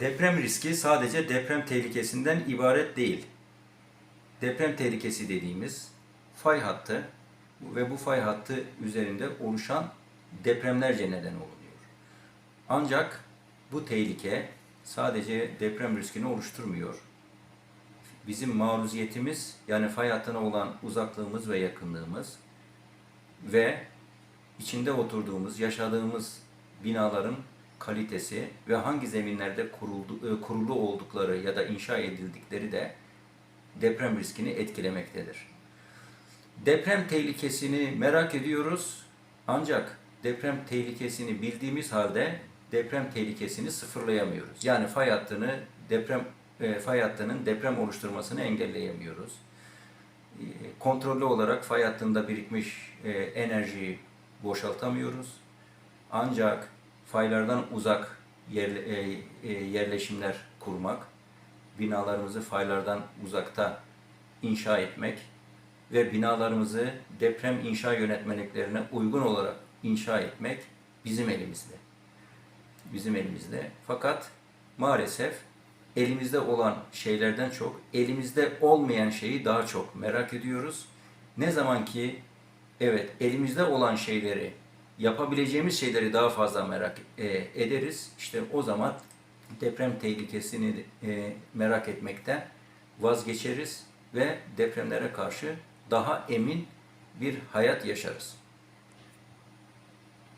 Deprem riski sadece deprem tehlikesinden ibaret değil. Deprem tehlikesi dediğimiz fay hattı ve bu fay hattı üzerinde oluşan depremlerce neden oluyor. Ancak bu tehlike sadece deprem riskini oluşturmuyor. Bizim maruziyetimiz yani fay hattına olan uzaklığımız ve yakınlığımız ve içinde oturduğumuz, yaşadığımız binaların kalitesi ve hangi zeminlerde kuruldu, e, kurulu oldukları ya da inşa edildikleri de deprem riskini etkilemektedir. Deprem tehlikesini merak ediyoruz ancak deprem tehlikesini bildiğimiz halde deprem tehlikesini sıfırlayamıyoruz. Yani fay hattını deprem e, fay hattının deprem oluşturmasını engelleyemiyoruz. E, Kontrollü olarak fay hattında birikmiş e, enerjiyi boşaltamıyoruz. Ancak faylardan uzak yerle- e, e, yerleşimler kurmak, binalarımızı faylardan uzakta inşa etmek ve binalarımızı deprem inşa yönetmeliklerine uygun olarak inşa etmek bizim elimizde. Bizim elimizde. Fakat maalesef elimizde olan şeylerden çok elimizde olmayan şeyi daha çok merak ediyoruz. Ne zaman ki evet elimizde olan şeyleri yapabileceğimiz şeyleri daha fazla merak e, ederiz. İşte o zaman deprem tehlikesini e, merak etmekten vazgeçeriz ve depremlere karşı daha emin bir hayat yaşarız.